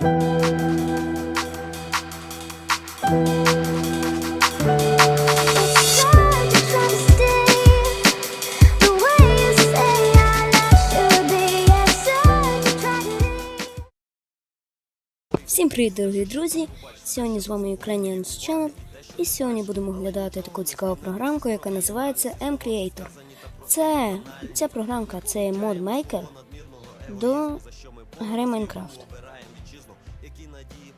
Всім привіт, дорогі друзі! Сьогодні з вами Ukrainian Channel і сьогодні будемо глядати таку цікаву програмку, яка називається M-Creator. Це ця програмка це мод мейкер. до гри Майнкрафт.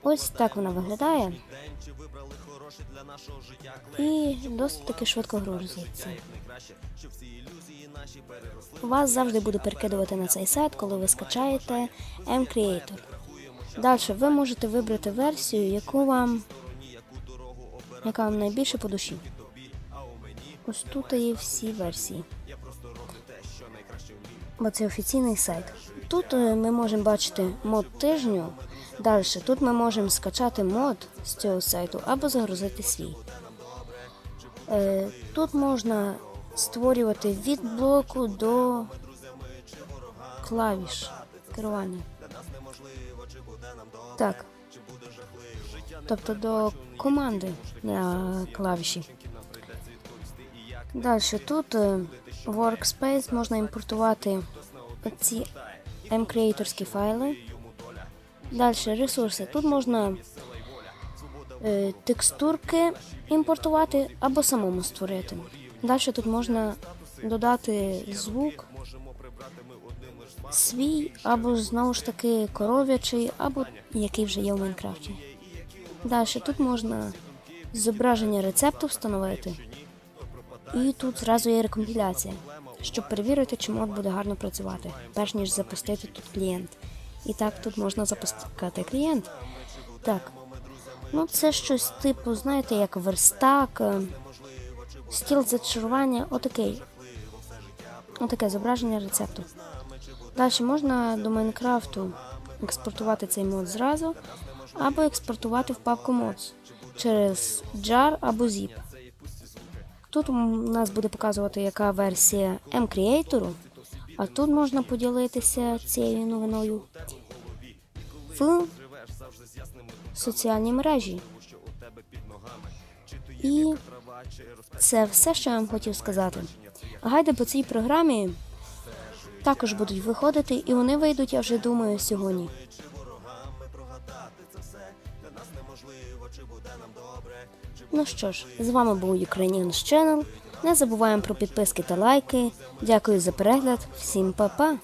Ось так вона виглядає. І досить таки швидко грузиться. Вас завжди буде перекидувати на цей сайт, коли ви скачаєте M-Creator. Далі ви можете вибрати версію, яку вам, яка вам найбільше по душі. Ось тут є всі версії. Бо це офіційний сайт. Тут е, ми можемо бачити мод тижню. Далі тут ми можемо скачати мод з цього сайту або загрузити свій. Е, Тут можна створювати від блоку до клавіш керування. Так. Тобто до команди на клавіші. Далі тут е, Workspace можна імпортувати ці M-Creatorські файли. Далі ресурси. Тут можна е, текстурки імпортувати або самому створити. Далі тут можна додати звук свій, або знову ж таки коров'ячий, або який вже є в Майнкрафті. Далі тут можна зображення рецепту встановити. І тут зразу є рекомпіляція, щоб перевірити, чи мод буде гарно працювати, перш ніж запустити тут клієнт. І так тут можна запускати клієнт. Так. Ну, це щось типу, знаєте, як верстак, е, стіл зачарування, отакий. Отаке зображення рецепту. Далі можна до Майнкрафту експортувати цей мод зразу, або експортувати в папку Mods через jar або zip. Тут у нас буде показувати, яка версія M-Creator, а тут можна поділитися цією новиною в соціальній мережі. І це все, що я вам хотів сказати. Гайди по цій програмі також будуть виходити, і вони вийдуть, я вже думаю, сьогодні. Ну що ж, з вами був Ukrainian Channel. Не забуваємо про підписки та лайки. Дякую за перегляд. Всім па-па!